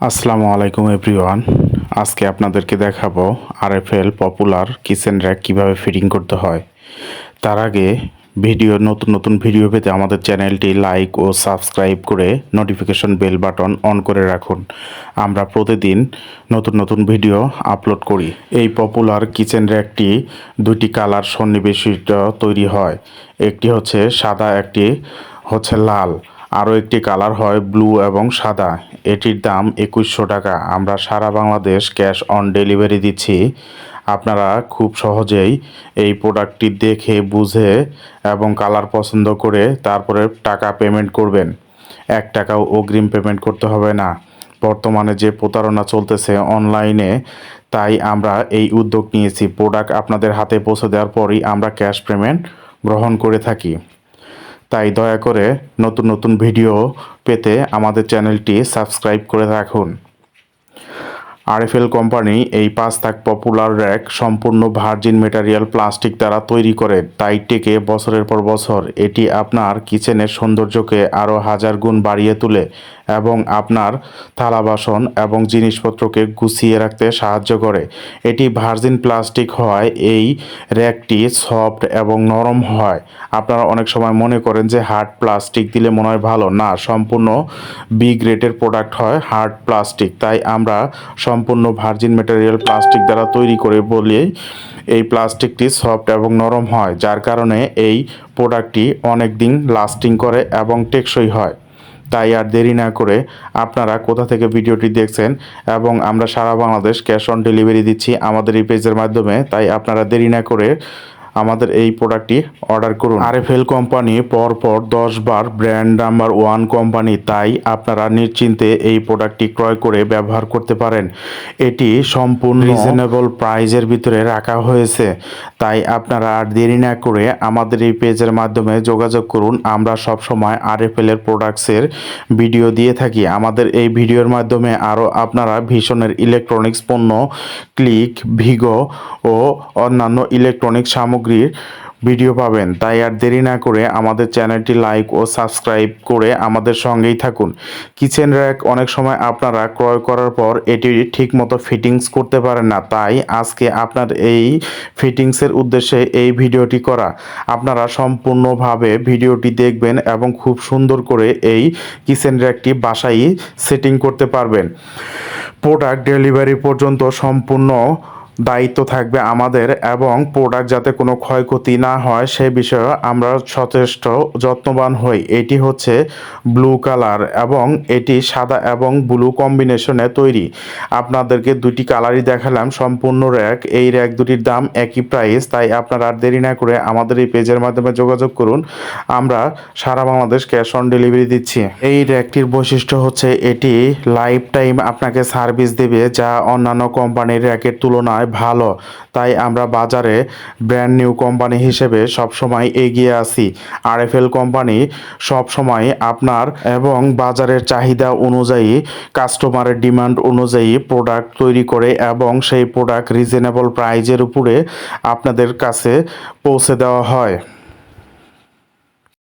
আসসালামু আলাইকুম এভরিওয়ান। আজকে আপনাদেরকে দেখাবো আরএফএল পপুলার কিচেন র্যাক কীভাবে ফিটিং করতে হয়। তার আগে ভিডিও, নতুন নতুন ভিডিও পেতে আমাদের চ্যানেলটি লাইক ও সাবস্ক্রাইব করে নোটিফিকেশন বেল বাটন অন করে রাখুন। আমরা প্রতিদিন নতুন নতুন ভিডিও আপলোড করি। এই পপুলার কিচেন র্যাকটি দুটি কালার সন্নিবেশিত তৈরি হয়। একটি হচ্ছে সাদা, একটি হচ্ছে লাল। আরও একটি কালার হয় ব্লু এবং সাদা। এটির দাম একুশশো টাকা। আমরা সারা বাংলাদেশ ক্যাশ অন ডেলিভারি দিচ্ছি। আপনারা খুব সহজেই এই প্রোডাক্টটি দেখে, বুঝে এবং কালার পছন্দ করে তারপরে টাকা পেমেন্ট করবেন। এক টাকাও অগ্রিম পেমেন্ট করতে হবে না। বর্তমানে যে প্রতারণা চলতেছে অনলাইনে, তাই আমরা এই উদ্যোগ নিয়েছি। প্রোডাক্ট আপনাদের হাতে পৌঁছে দেওয়ার পরই আমরা ক্যাশ পেমেন্ট গ্রহণ করে থাকি। তাই দয়া করে নতুন নতুন ভিডিও পেতে আমাদের চ্যানেলটি সাবস্ক্রাইব করে রাখুন। আরএফএল কোম্পানি এই পাঁচ থাক পপুলার র্যাক সম্পূর্ণ ভার্জিন মেটারিয়াল প্লাস্টিক দ্বারা তৈরি করে, তাই টেকে বছরের পর বছর। এটি আপনার কিচেনের সৌন্দর্যকে আরও হাজার গুণ বাড়িয়ে তোলে এবং আপনার থালা বাসন এবং জিনিসপত্রকে গুছিয়ে রাখতে সাহায্য করে। এটি ভার্জিন প্লাস্টিক হয় এই র্যাকটি সফট এবং নরম হয়। আপনারা অনেক সময় মনে করেন যে হার্ড প্লাস্টিক দিলে মনে হয় ভালো। না, সম্পূর্ণ বি গ্রেডের প্রোডাক্ট হয় হার্ড প্লাস্টিক। তাই আমরা সম্পূর্ণ ভার্জিন ম্যাটেরিয়াল প্লাস্টিক দ্বারা তৈরি করে বলে এই প্লাস্টিকটি সফট এবং নরম হয়, যার কারণে এই প্রোডাক্টটি অনেক দিন লাস্টিং করে এবং টেকসই হয়। তাই আর দেরি না করে আপনারা কোথা থেকে ভিডিওটি দেখছেন এবং আমরা সারা বাংলাদেশ ক্যাশ অন ডেলিভারি দিচ্ছি আমাদের এই পেজের মাধ্যমে, তাই আপনারা দেরি না করে আমাদের এই প্রোডাক্টটি অর্ডার করুন। আর আরএফএল কোম্পানি পরপর দশ বার ব্র্যান্ড নাম্বার ওয়ান কোম্পানি তাই আপনারা নিশ্চিন্তে এই প্রোডাক্টটি ক্রয় করে ব্যবহার করতে পারেন। এটি সম্পূর্ণ রিজনেবল প্রাইজের ভিতরে রাখা হয়েছে। তাই আপনারা আর দেরি না করে আমাদের এই পেজের মাধ্যমে যোগাযোগ করুন। আমরা সবসময় এর প্রোডাক্টসের ভিডিও দিয়ে থাকি। আমাদের এই ভিডিওর মাধ্যমে আরও আপনারা ভীষণের ইলেকট্রনিক্স পণ্য ক্লিক ভিগো ও অন্যান্য ইলেকট্রনিক সামগ্রীর ভিডিও পাবেন। তাই আর দেরি না করে আমাদের চ্যানেলটি লাইক ও সাবস্ক্রাইব করে আমাদের সঙ্গেই থাকুন। কিচেন র্যাক অনেক সময় আপনারা ক্রয় করার পর এটি ঠিকমতো ফিটিংস করতে পারেন না। তাই আজকে আপনার এই ফিটিংসের উদ্দেশ্যে এই ভিডিওটি করা। আপনারা সম্পূর্ণভাবে ভিডিওটি দেখবেন এবং খুব সুন্দর করে এই কিচেন র্যাকটি বাসায় সেটিং করতে পারবেন। প্রোডাক্ট ডেলিভারি পর্যন্ত সম্পূর্ণ দায়িত্ব থাকবে আমাদের এবং প্রোডাক্ট যাতে কোনো ক্ষয়ক্ষতি না হয়, সে বিষয়ে আমরা যথেষ্ট যত্নবান হই। এটি হচ্ছে ব্লু কালার এবং এটি সাদা এবং ব্লু কম্বিনেশনে তৈরি। আপনাদেরকে দুটি কালারই দেখালাম, সম্পূর্ণ র্যাক এই র্যাক দুটির দাম একই প্রাইস তাই আপনারা আর দেরি না করে আমাদের এই পেজের মাধ্যমে যোগাযোগ করুন। আমরা সারা বাংলাদেশ ক্যাশ অন ডেলিভারি দিচ্ছি। এই র্যাকটির বৈশিষ্ট্য হচ্ছে এটি লাইফ টাইম আপনাকে সার্ভিস দেবে যা অন্যান্য কোম্পানির র্যাকের তুলনায় ভালো, তাই আমরা বাজারে ব্র্যান্ড নিউ কোম্পানি হিসেবে সবসময় এগিয়ে আছি। এল কোম্পানি সবসময় আপনার এবং বাজারের চাহিদা অনুযায়ী কাস্টমারের ডিমান্ড অনুযায়ী প্রোডাক্ট তৈরি করে এবং সেই প্রোডাক্ট রিজনেবল প্রাইজের উপরে আপনাদের কাছে পৌঁছে দেওয়া হয়।